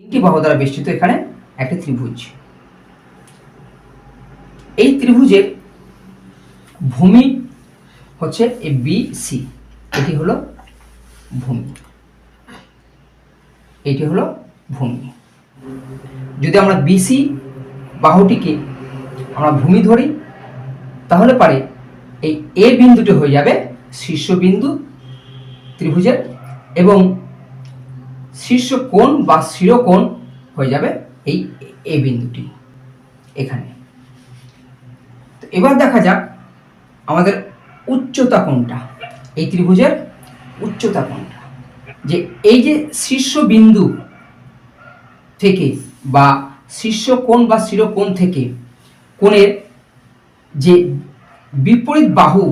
তিনটি বাহু দ্বারা বেষ্টিত এখানে, একটি ত্রিভুজ। এই ত্রিভুজের ভূমি হচ্ছে এ বি সি এটি হলো ভূমি। এটি হলো ভূমি। যদি আমরা বিসি বাহুটিকে আমরা ভূমি ধরি, তাহলে পারে এই এ বিন্দুটি হয়ে যাবে শীর্ষবিন্দু ত্রিভুজের এবং শীর্ষ কোণ বা শিরোকোণ হয়ে যাবে এই এ বিন্দুটি, এখানে। তো এবার দেখা যাক আমাদের উচ্চতা কোনটা এই ত্রিভুজের উচ্চতা কোনটা যে এই যে শীর্ষ বিন্দু থেকে বা শীর্ষ কোণ বা শিরোকোণ থেকে কোণের যে বিপরীত বাহু,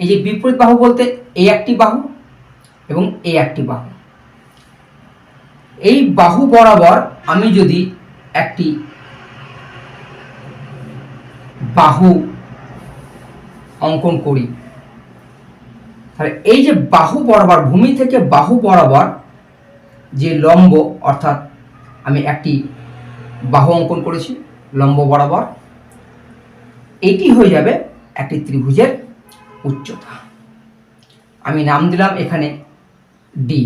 এই যে বিপরীত বাহু বলতে এই একটি বাহু এবং এই একটি বাহু। এই বাহু বরাবর আমি যদি একটি বাহু অঙ্কন করি, তাহলে এই যে বাহু বরাবর, ভূমি থেকে বাহু বরাবর যে লম্ব, অর্থাৎ আমি একটি বাহু অঙ্কন করেছি, লম্ব বরাবর, এটি হয়ে যাবে একটি ত্রিভুজের উচ্চতা। আমি নাম দিলাম এখানে ডি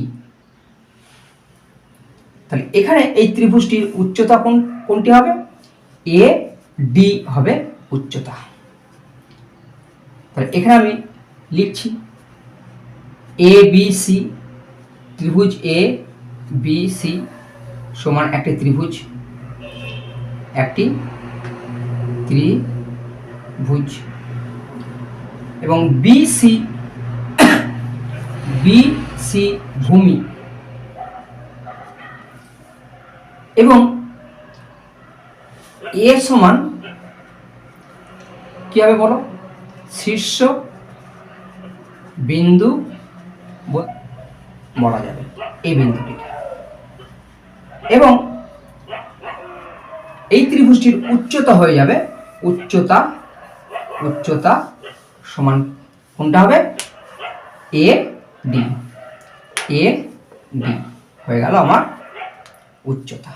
তাহলে এখানে এই ত্রিভুজটির উচ্চতা কোন, কোনটি হবে? এ ডি হবে উচ্চতা। তাহলে এখানে আমি লিখছি এ বি সি ত্রিভুজ এ বি সি সমান একটি ত্রিভুজ একটি ত্রিভুজ। এবং বি সি বি সি ভূমি এবং এ সমান কি হবে বলো? শীর্ষ বিন্দু বলা যাবে এই বিন্দুটিকে। এবং এই ত্রিভুজটির উচ্চতা হয়ে যাবে উচ্চতা উচ্চতা সমান কোনটা হবে? A, D. A, D. হয়ে গেল আমার উচ্চতা।